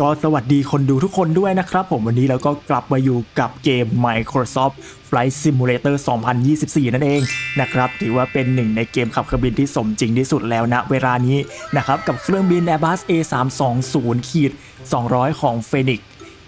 ก็สวัสดีคนดูทุกคนด้วยนะครับผมวันนี้เราก็กลับมาอยู่กับเกม Microsoft Flight Simulator 2024 นั่นเองนะครับถือว่าเป็นหนึ่งในเกมขับเครื่องบินที่สมจริงที่สุดแล้วนะเวลานี้นะครับกับเครื่องบิน Airbus A320 ขีด200 ของ Phoenix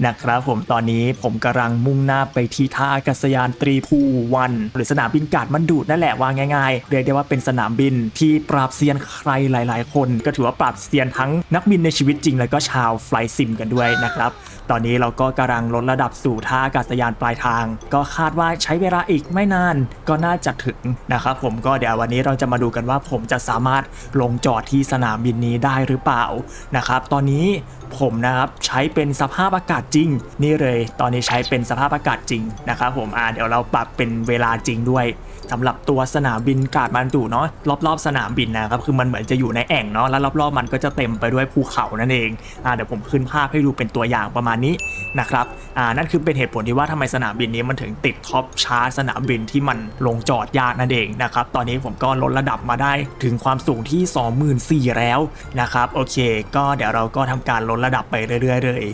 นะครับผมตอนนี้ผมกำลังมุ่งหน้าไปที่ท่าอากาศยานตรีภูวัน หรือสนามบินกาดมันดูดนั่นแหละว่าง่ายๆ เรียกได้ว่าเป็นสนามบินที่ปราบเซียนใครหลาย ๆ คน ก็ถือว่าปราบเซียนทั้งนักบินในชีวิตจริง แล้วก็ชาวไฟซิมกันด้วยนะครับ ตอนนี้เราก็กำลังลดระดับสู่ท่าอากาศยานปลายทาง ก็คาดว่าใช้เวลาอีกไม่นานก็น่าจะถึงนะครับผมก็เดี๋ยววันนี้เราจะมาดูกันว่าผมจะสามารถลงจอดที่สนามบินนี้ได้หรือเปล่านะครับตอนนี้ ผมนะครับใช้เป็นสภาพอากาศจริง นี่เลย ตอนนี้ใช้เป็นสภาพอากาศจริงนะครับผมอ่าเดี๋ยวเราปรับเป็นเวลาจริงด้วยสำหรับตัวสนามบินกาดมันดูเนาะรอบๆ สนามบินนะครับคือมันเหมือนจะอยู่ในแอ่งเนาะแล้วรอบๆ มันก็จะเต็มไปด้วยภูเขานั่นเองอ่าเดี๋ยวผมขึ้นภาพให้ดูเป็นตัวอย่างประมาณนี้นะครับอ่านั่นคือเป็นเหตุผลที่ว่าทำไมสนามบินนี้มันถึงติดท็อปชาร์ตสนามบินที่มันลงจอดยากนั่นเองนะครับตอนนี้ผมก็ลดระดับมาได้ถึงความสูงที่ 24,000แล้วนะครับโอเค ก็เดี๋ยวเราก็ทำการลดระดับไปเรื่อยๆเลย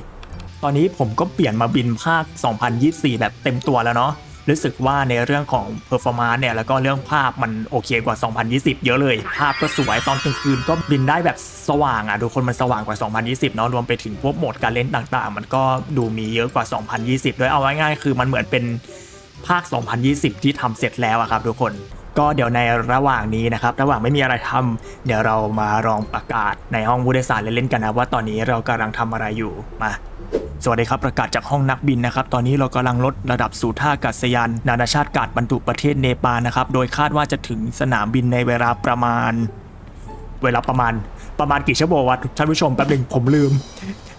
ตอนนี้ผมก็เปลี่ยนมาบินภาค 2024 แบบเต็มตัวแล้วเนาะรู้สึกว่าในเรื่องของ performance เนี่ยแล้วก็เรื่องภาพมันโอเคกว่า 2020 เยอะเลย ภาพก็สวยตอนกลางคืนก็บินได้แบบสว่างอะดูคนมันสว่างกว่า 2020 เนาะรวมไปถึงพวกโหมดการเล่นต่างๆ มันก็ดูมีเยอะกว่า 2020ด้วยเอาง่ายๆคือมันเหมือนเป็นภาค 2020 ที่ทำเสร็จแล้วอะครับทุกคน ก็เดี๋ยวในระหว่างนี้นะครับ ระหว่างไม่มีอะไรทำเดี๋ยวเรามาลองประกาศในห้องผู้โดยสารเล่นๆกันนะว่าตอนนี้เรากำลังทำอะไรอยู่มาสวัสดีครับ ประกาศจากห้องนักบินนะครับ ตอนนี้เรากำลังลดระดับสู่ท่าอากาศยานนานาชาติกาดบรรทุประเทศเนปาลนะครับ โดยคาดว่าจะถึงสนามบินในเวลาประมาณ เวลาประมาณประมาณกี่ชั่วโมงวะท่านผู้ชมแป๊บหนึงผมลืม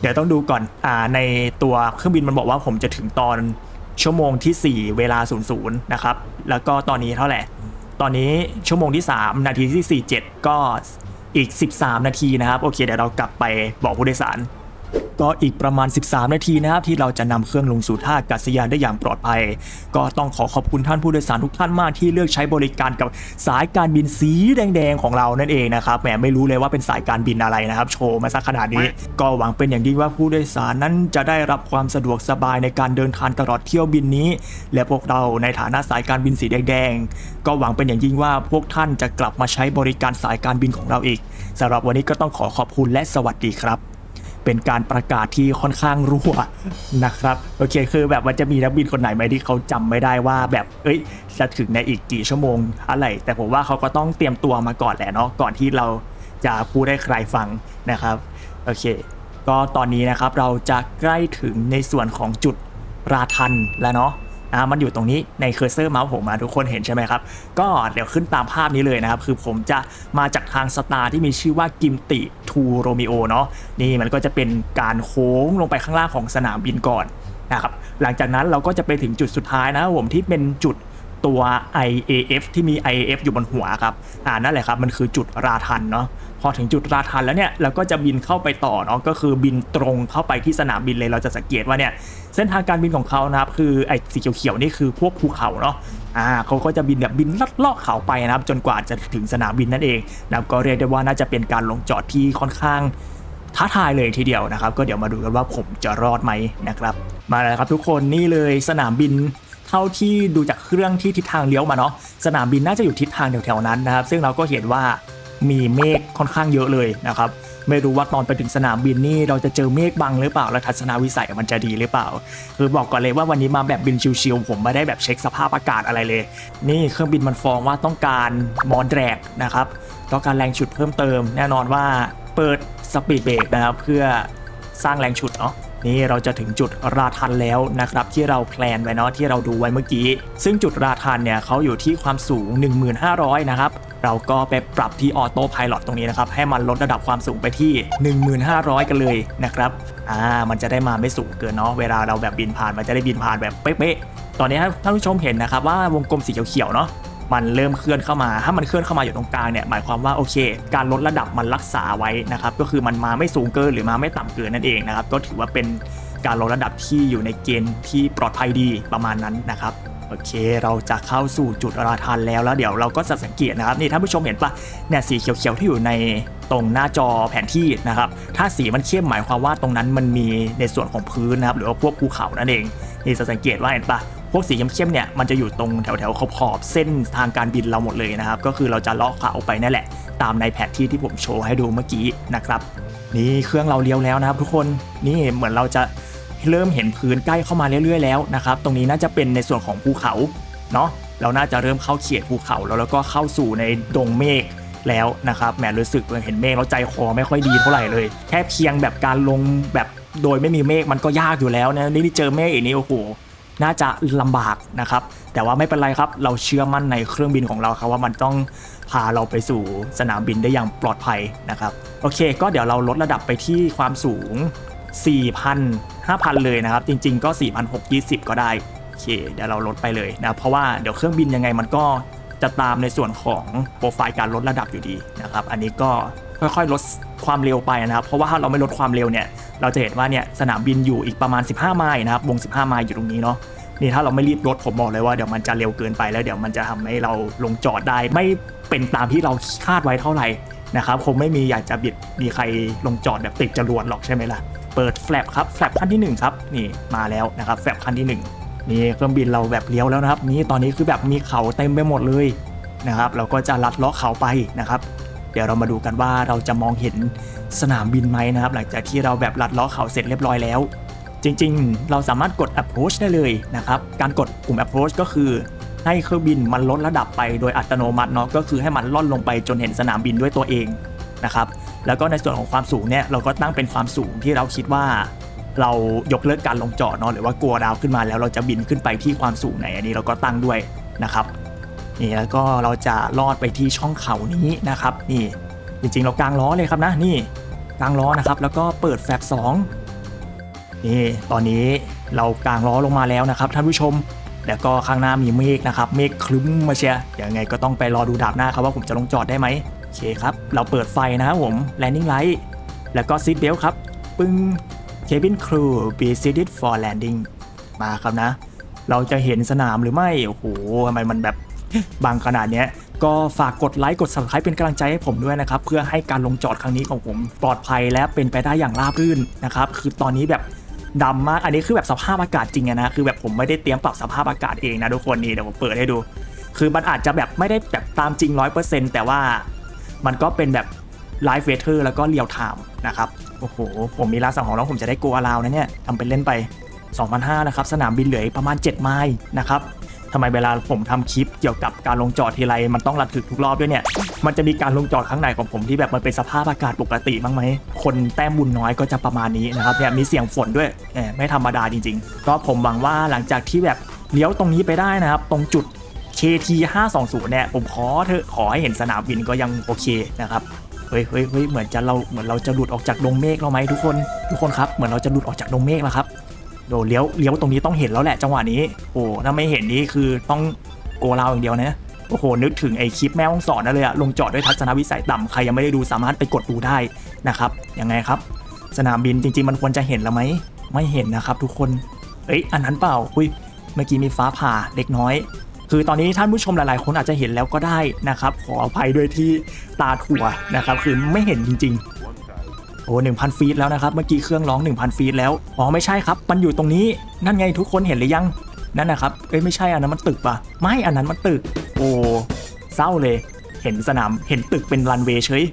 เดี๋ยวต้องดูก่อนอ่าในตัวเครื่องบินมันบอกว่าผมจะถึงตอนชั่วโมงที่ 4 เวลา00นะครับแล้วก็ตอนนี้เท่าไหร่ ตอนนี้ชั่วโมงที่ 3 นาทีที่ 47 ก็อีก 13 นาทีนะครับ โอเคเดี๋ยวเรากลับไปบอกผู้โดยสาร ก็อีกประมาณ 13 นาทีนะครับที่เราจะนำเครื่องลงสู่ท่าอากาศยานได้อย่างปลอดภัย ก็ต้องขอขอบคุณท่านผู้โดยสารทุกท่านมากที่เลือกใช้บริการกับสายการบินสีแดงๆของเรานั่นเองนะครับแหมไม่รู้เลยว่าเป็นสายการบินอะไรนะครับ โชว์มาสักขนาดนี้ ก็หวังเป็นอย่างยิ่งว่าผู้โดยสารนั้นจะได้รับความสะดวกสบายในการเดินทางตลอดเที่ยวบินนี้ และพวกเราในฐานะสายการบินสีแดงๆก็หวังเป็นอย่างยิ่งว่าพวกท่านจะกลับมาใช้บริการสายการบินของเราอีกสำหรับวันนี้ก็ต้องขอขอบคุณและสวัสดีครับ เป็นการประกาศที่ค่อนข้างรั่วนะครับโอเคคือแบบมันจะมีนักบินคนไหนไหมที่เขาจำไม่ได้ว่าแบบเอ้ยจะถึงในอีกกี่ชั่วโมงอะไร แต่ผมว่าเขาก็ต้องเตรียมตัวมาก่อนแหละเนาะก่อนที่เราจะพูดให้ใครฟังนะครับโอเค ก็ตอนนี้นะครับเราจะใกล้ถึงในส่วนของจุดราทันแล้วเนาะ อ่ามันอยู่ตรงนี้ในเคอร์เซอร์เมาส์ผมมาทุกคนเห็นใช่ไหมครับ ก็เดี๋ยวขึ้นตามภาพนี้เลยนะครับ คือผมจะมาจากทางสตาร์ที่มีชื่อว่ากิมติทูโรมิโอเนาะนี่มันก็จะเป็นการโค้งลงไปข้างล่างของสนามบินก่อนนะครับหลังจากนั้นเราก็จะไปถึงจุดสุดท้ายนะผมที่เป็นจุดตัว IAF ที่มี IAF อยู่บนหัวครับ อ่านั่นแหละครับ มันคือจุดราทันเนาะ พอถึงจุดราทันแล้วเนี่ยเราก็จะบินเข้าไปต่อเนาะก็คือบินตรงเข้าไปที่สนามบินเลยเราจะสังเกตว่าเนี่ยเส้นทางการบินของเขานะครับคือไอ้สีเขียวๆนี่คือพวกภูเขาเนาะอ่าเขาก็จะบินแบบบินลัดเลาะเขาไปนะครับ จนกว่าจะถึงสนามบินนั่นเองนะครับก็เรียกได้ว่าน่าจะเป็นการลงจอดที่ค่อนข้างท้าทายเลยทีเดียวนะครับ ก็เดี๋ยวมาดูกันว่าผมจะรอดไหมนะครับ มาแล้วครับทุกคนนี่เลยสนามบินเท่าที่ดูจากเครื่องที่ทิศทางเลี้ยวมาเนาะสนามบินน่าจะอยู่ทิศทางแถวๆนั้นนะครับ ซึ่งเราก็เห็นว่า มีเมฆค่อนข้างเยอะเลยนะครับไม่รู้ว่าตอนไปถึงสนามบินนี่เราจะเจอเมฆบังหรือเปล่า และทัศนวิสัยมันจะดีหรือเปล่า คือบอกก่อนเลยว่าวันนี้มาแบบบินชิวๆผมไม่ได้แบบเช็คสภาพอากาศอะไรเลย นี่เครื่องบินมันฟ้องว่าต้องการมอดแรกนะครับต้องการแรงฉุดเพิ่มเติม แน่นอนว่าเปิดสปีดเบรกนะครับเพื่อสร้างแรงฉุดเนาะนี่เราจะถึงจุดราทันแล้วนะครับ ที่เราแพลนไว้เนาะที่เราดูไว้เมื่อกี้ ซึ่งจุดราทันเนี่ยเขาอยู่ที่ความสูง 1500 นะครับ เราก็ไปปรับที่ออโต้พายロตรงนี้นะครับ ให้มันลดระดับความสูงไปที่ 1500 กันเลยนะครับอ่ามันจะได้มาไม่สูงเกินเนาะเวลาเราแบบบินผ่านมันจะได้บินผ่านแบบเป๊ะๆตอนนี้ท่านผู้ชมเห็นนะครับว่าวงกลมสีเขียวๆเนาะมันเริ่มเคลื่อนเข้ามา ถ้ามันเคลื่อนเข้ามาอยู่ตรงกลางเนี่ย หมายความว่าโอเค การลดระดับมันรักษาไว้นะครับ ก็คือมันมาไม่สูงเกินหรือมาไม่ต่ำเกินนั่นเองนะครับ ก็ถือว่าเป็นการลดระดับที่อยู่ในเกณฑ์ที่ปลอดภัยดีประมาณนั้นนะครับ โอเค เราจะเข้าสู่จุดราทันแล้วแล้วเดี๋ยวเราก็จะสังเกตนะครับนี่ท่านผู้ชมเห็นปะเนี่ยสีเขียวๆที่อยู่ในตรงหน้าจอแผนที่นะครับ ถ้าสีมันเข้มหมายความว่าตรงนั้นมันมีในส่วนของพื้นนะครับ หรือว่าพวกภูเขานั่นเอง นี่จะสังเกตว่าเห็นปะพวกสีเข้มๆเนี่ยมันจะอยู่ตรงแถวๆขอบๆเส้นทางการบินเราหมดเลยนะครับ ก็คือเราจะเลาะขาวไปนั่นแหละ ตามในแผนที่ที่ผมโชว์ให้ดูเมื่อกี้นะครับ นี่เครื่องเราเลี้ยวแล้วนะครับ ทุกคนนี่เหมือนเราจะ เริ่มเห็นพื้นใกล้เข้ามาเรื่อยๆแล้วนะครับตรงนี้น่าจะเป็นในส่วนของภูเขาเนาะเราน่าจะเริ่มเข้าเขียดภูเขาแล้วแล้วก็เข้าสู่ในดงเมฆแล้วนะครับแหมรู้สึกเห็นเมฆแล้วใจคอไม่ค่อยดีเท่าไหร่เลย แค่เพียงแบบการลงแบบโดยไม่มีเมฆมันก็ยากอยู่แล้วนะนี่เจอเมฆอีกนี่โอ้โหน่าจะลำบากนะครับ แต่ว่าไม่เป็นไรครับ เราเชื่อมั่นในเครื่องบินของเราครับว่ามันต้องพาเราไปสู่สนามบินได้อย่างปลอดภัยนะครับ โอเค ก็เดี๋ยวเราลดระดับไปที่ความสูง 4,000 5,000 เลยนะครับ จริง ๆ ก็ 4,620 ก็ได้ โอเค เดี๋ยวเราลดไปเลยนะ เพราะว่าเดี๋ยวเครื่องบินยังไงมันก็จะตามในส่วนของโปรไฟล์การลดระดับอยู่ดีนะครับ อันนี้ก็ค่อยๆ ลดความเร็วไปนะครับ เพราะว่าถ้าเราไม่ลดความเร็วเนี่ย เราจะเห็นว่าเนี่ยสนามบินอยู่อีกประมาณ 15 ไมล์นะครับวง 15 ไมล์อยู่ตรงนี้เนาะ นี่ถ้าเราไม่รีบลดผมบอกเลยว่าเดี๋ยวมันจะเร็วเกินไปแล้วเดี๋ยวมันจะทำให้เราลงจอดได้ไม่เป็นตามที่เราคาดไว้เท่าไหร่นะครับคงไม่มีอยากจะบิดมีใครลงจอดแบบติดจรวดหรอกใช่ไหมล่ะ เปิดแฟลปครับแฟลปขั้นที่หนึ่งครับนี่มาแล้วนะครับแฟลปขั้นที่หนึ่งนี่เครื่องบินเราแบบเลี้ยวแล้วนะครับ นี่ตอนนี้คือแบบมีเขาเต็มไปหมดเลยนะครับ เราก็จะลัดเลาะเขาไปนะครับ เดี๋ยวเรามาดูกันว่าเราจะมองเห็นสนามบินไหมนะครับ หลังจากที่เราแบบลัดเลาะเขาเสร็จเรียบร้อยแล้ว จริงๆ เราสามารถกด approach ได้เลยนะครับ การกดปุ่ม approach ก็คือให้เครื่องบินมันลดระดับไปโดยอัตโนมัติเนาะก็คือให้มันล่อนลงไปจนเห็นสนามบินด้วยตัวเองนะครับ แล้วก็ในส่วนของความสูงเนี่ยเราก็ตั้งเป็นความสูงที่เราคิดว่า เรายกเลิกการลงจอดเนาะหรือว่ากลัวดาวขึ้นมาแล้วเราจะบินขึ้นไปที่ความสูงไหนอันนี้เราก็ตั้งด้วยนะครับนี่แล้วก็เราจะลอดไปที่ช่องเขานี้นะครับนี่จริงๆ เรากางล้อเลยครับนะนี่กางล้อนะครับ แล้วก็เปิดแฟลป2นี่ตอนนี้เรากางล้อลงมาแล้วนะครับท่านผู้ชมแล้วก็ข้างหน้ามีเมฆนะครับ เมฆคลึ้มมาเชียร์ยังไงก็ต้องไปรอดูดาบหน้าครับว่าผมจะลงจอดได้ไหม อเคครับ เราเปิดไฟนะครับผม landing light แล้วก็ seat belt ครับ ปึ้ง cabin crew be seated for landing มาครับนะ เราจะเห็นสนามหรือไม่ โอ้โหทำไมมันแบบบางขนาดเนี้ย ก็ฝากกดไลค์กด subscribe เป็นกำลังใจให้ผมด้วยนะครับ เพื่อให้การลงจอดครั้งนี้ของผมปลอดภัยและเป็นไปได้อย่างราบรื่นนะครับ คือตอนนี้แบบดำมาก อันนี้คือแบบสภาพอากาศจริงอะนะ คือแบบผมไม่ได้เตรียมปรับสภาพอากาศเองนะทุกคนนี่เดี๋ยวผมเปิดให้ดู คือมันอาจจะแบบไม่ได้แบบตามจริง 100%แต่ว่า มันก็เป็นแบบไลฟ์เวเทอร์แล้วก็เรียลไทม์นะครับ โอ้โห ผมมีร้านสั่งของแล้วผมจะได้โกอลาวนะเนี่ยทำเป็นเล่นไป2,500นะครับ สนามบินเหลืออีกประมาณ 7 ไมล์นะครับทำไมเวลาผมทำคลิปเกี่ยวกับการลงจอดทีไรมันต้องระทึกทุกรอบด้วยเนี่ย มันจะมีการลงจอดครั้งไหนของผมที่แบบมันเป็นสภาพอากาศปกติบ้างไหม คนแต้มบุญน้อยก็จะประมาณนี้นะครับเนี่ยมีเสียงฝนด้วยแหมไม่ธรรมดาจริง ๆ ก็ผมหวังว่าหลังจากที่แบบเลี้ยวตรงนี้ไปได้นะครับ ตรงจุด KT 520เนี่ยผมขอเถอะขอให้เห็นสนามบินก็ยังโอเคนะครับเฮ้ยเฮ้ยเฮ้ยเหมือนจะเราเหมือนเราจะหลุดออกจากดงเมฆเราไหมทุกคนทุกคนครับเหมือนเราจะหลุดออกจากดงเมฆแล้วครับโดเลี้ยวเลี้ยวตรงนี้ต้องเห็นแล้วแหละจังหวะนี้โอ้ถ้าไม่เห็นนี่คือต้องโกลาวอย่างเดียวนะโอ้โหนึกถึงไอคลิปแม่ห้องสอนนั่นเลยอะลงจอดด้วยทัศนวิสัยต่ำใครยังไม่ได้ดูสามารถไปกดดูได้นะครับยังไงครับ สนามบินจริง ๆ มันควรจะเห็นแล้วไหมไม่เห็นนะครับ ทุกคนเอ้ยอันนั้นเปล่าอุ้ยเมื่อกี้มีฟ้าผ่าเล็กน้อย คือตอนนี้ท่านผู้ชมหลายๆ คนอาจจะเห็นแล้วก็ได้นะครับ ขออภัยด้วยที่ตาถั่วนะครับ คือไม่เห็นจริง ๆ โอ้หนึ่งพันฟีตแล้วนะครับ เมื่อกี้เครื่องร้อง 1,000 ฟีตแล้ว อ๋อไม่ใช่ครับ มันอยู่ตรงนี้ นั่นไงทุกคนเห็นหรือยัง นั่นนะครับ เอ้ยไม่ใช่อันนั้นมันตึกปะไม่อันนั้นมันตึก โอ้เศร้าเลย เห็นสนาม เห็นตึกเป็นรันเวย์เฉย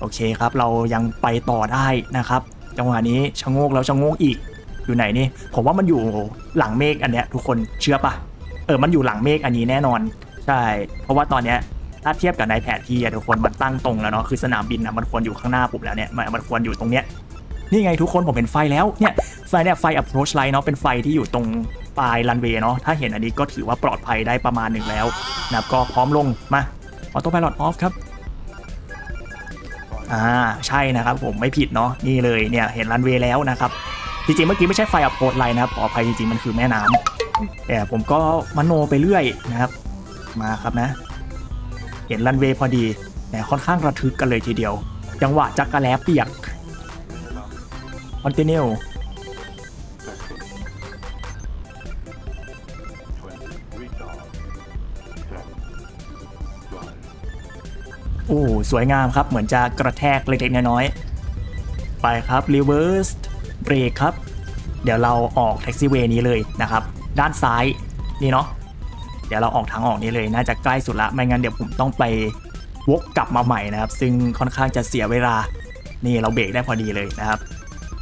โอเคครับ เรายังไปต่อได้นะครับ จังหวะนี้ชะโงกแล้วชะโงกอีก อยู่ไหนนี่ ผมว่ามันอยู่หลังเมฆอันเนี้ยทุกคนเชื่อปะ ออมันอยู่หลังเมฆอันนี้แน่นอน ใช่ เพราะว่าตอนเนี้ยถ้าเทียบกับในแผนที่อะทุกคนมันตั้งตรงแล้วเนาะคือสนามบินอะมันควรอยู่ข้างหน้าผมแล้วเนี่ยมันมันควรอยู่ตรงเนี้ยนี่ไงทุกคนผมเห็นไฟแล้วเนี่ยไฟเนี่ยไฟ approach light เนาะเป็นไฟที่อยู่ตรงปลายรันเวย์เนาะถ้าเห็นอันนี้ก็ถือว่าปลอดภัยได้ประมาณหนึ่งแล้วนะครับก็พร้อมลงมาออโต้ i l o t off ครับอ่าใช่นะครับผมไม่ผิดเนาะนี่เลยเนี่ยเห็นรันเวย์แล้วนะครับจริงๆเมื่อกี้ไม่ใช่ไฟ approach light นะครับขออภัยจริงๆมันคือแม่น้ำ แต่ผมก็มโนไปเรื่อยนะครับ มาครับนะ เห็นรันเวย์พอดีแต่ค่อนข้างระทึกกันเลยทีเดียว จังหวะจักกระแลเปียกคอนติเนียโอ้สวยงามครับเหมือนจะกระแทกเล็กๆน้อยๆไปครับ reverse เบรกครับ เดี๋ยวเราออกแท็กซี่เวย์นี้เลยนะครับ ด้านซ้ายนี่เนาะเดี๋ยวเราออกทางออกนี้เลยน่าจะใกล้สุดละไม่งั้นเดี๋ยวผมต้องไปวกกลับมาใหม่นะครับ ซึ่งค่อนข้างจะเสียเวลานี่เราเบรกได้พอดีเลยนะครับ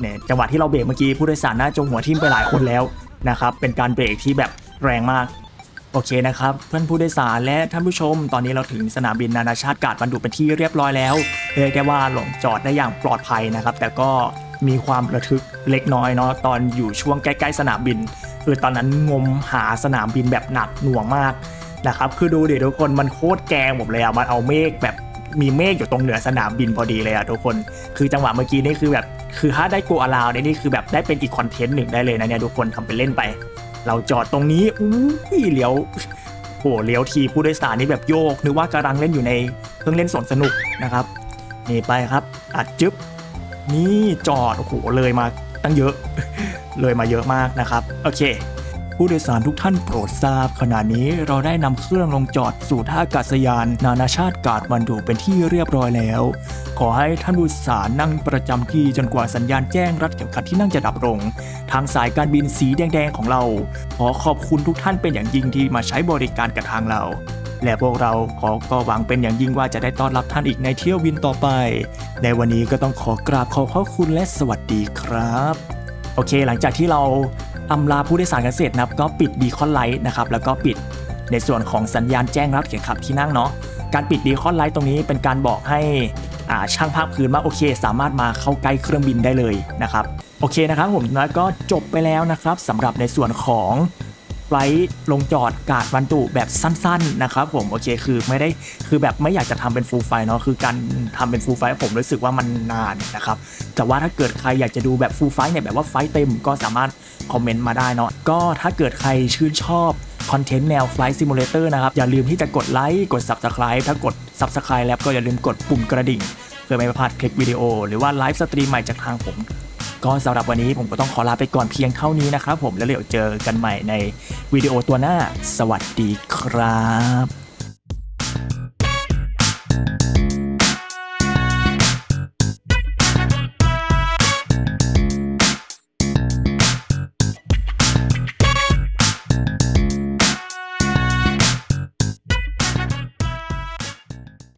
เนี่ยจังหวะที่เราเบรกเมื่อกี้ผู้โดยสารน่าจงหัวทิ่มไปหลายคนแล้วนะครับ เป็นการเบรกที่แบบแรงมากโอเคนะครับ เพื่อนผู้โดยสารและท่านผู้ชม ตอนนี้เราถึงสนามบินนานาชาติกาดบรรดุเป็นที่เรียบร้อยแล้วเรียกได้ว่าลงจอดได้อย่างปลอดภัยนะครับ แต่ก็มีความระทึกเล็กน้อยเนาะตอนอยู่ช่วงใกล้ ๆ สนามบิน คือตอนนั้นงมหาสนามบินแบบหนักหน่วงมากนะครับคือดูเดี๋ยวทุกคนมันโคตรแกงผมเลยอะมันเอาเมฆแบบมีเมฆอยู่ตรงเหนือสนามบินพอดีเลยอะทุกคน คือจังหวะเมื่อกี้นี่คือแบบคือถ้าได้โกอลาวเนี่ยนี่คือแบบได้เป็นอีกคอนเทนต์หนึ่งได้เลยนะเนี่ยทุกคนทำไปเล่นไป เราจอดตรงนี้อู้ยเลี้ยวโหเลี้ยวทีผู้โดยสารนี่แบบโยกนึกว่ากำลังเล่นอยู่ในเครื่องเล่นสนสนุกนะครับนี่ไปครับอัดจึ๊บนี่จอดโอ้โหเลยมาตั้งเยอะ เลยมาเยอะมากนะครับ โอเค ผู้โดยสารทุกท่านโปรดทราบ ขณะนี้เราได้นำเครื่องลงจอดสู่ท่าอากาศยาน นานาชาติกาดมันดูเป็นที่เรียบร้อยแล้ว ขอให้ท่านผู้โดยสารนั่งประจำที่จนกว่าสัญญาณแจ้งรัดเข็มขัดที่นั่งจะดับลง ทางสายการบินสีแดงๆของเรา ขอขอบคุณทุกท่านเป็นอย่างยิ่งที่มาใช้บริการกับทางเราและพวกเราขอก็หวังเป็นอย่างยิ่งว่าจะได้ต้อนรับท่านอีกในเที่ยวบินต่อไป ในวันนี้ก็ต้องขอกราบขอบพระคุณและสวัสดีครับ โอเค หลังจากที่เราอำลาผู้โดยสารกันเสร็จนะครับ ก็ปิดดีคอนไลท์นะครับ แล้วก็ปิดในส่วนของสัญญาณแจ้งรับเข็มขัดที่นั่งเนาะ การปิดดีคอนไลท์ตรงนี้เป็นการบอกให้อาช่างภาพคืนว่าโอเค สามารถมาเข้าใกล้เครื่องบินได้เลยนะครับ โอเคนะครับผมแล้วก็จบไปแล้วนะครับสำหรับในส่วนของ ไฟล์ลงจอดกาดบรรจุแบบสั้น ๆ นะครับผมโอเคคือไม่ได้คือแบบไม่อยากจะทำเป็นฟูลไฟเนาะคือการทำเป็นฟูลไฟผมรู้สึกว่ามันนานนะครับแต่ว่าถ้าเกิดใครอยากจะดูแบบฟูลไฟเนี่ยแบบว่าไฟท์เต็มก็สามารถคอมเมนต์มาได้เนาะก็ถ้าเกิดใครชื่นชอบคอนเทนต์แนว Flight Simulator นะครับ อย่าลืมที่จะกดไลค์กด Subscribe ถ้ากด Subscribe แล้วก็อย่าลืมกดปุ่มกระดิ่ง เพื่อไม่พลาดคลิปวิดีโอ หรือว่าไลฟ์สตรีมใหม่จากทางผม ก็สำหรับวันนี้ผมก็ต้องขอลาไปก่อนเพียงเท่านี้นะครับผมแล้วเดี๋ยวเจอกันใหม่ในวิดีโอตัวหน้า สวัสดีครับ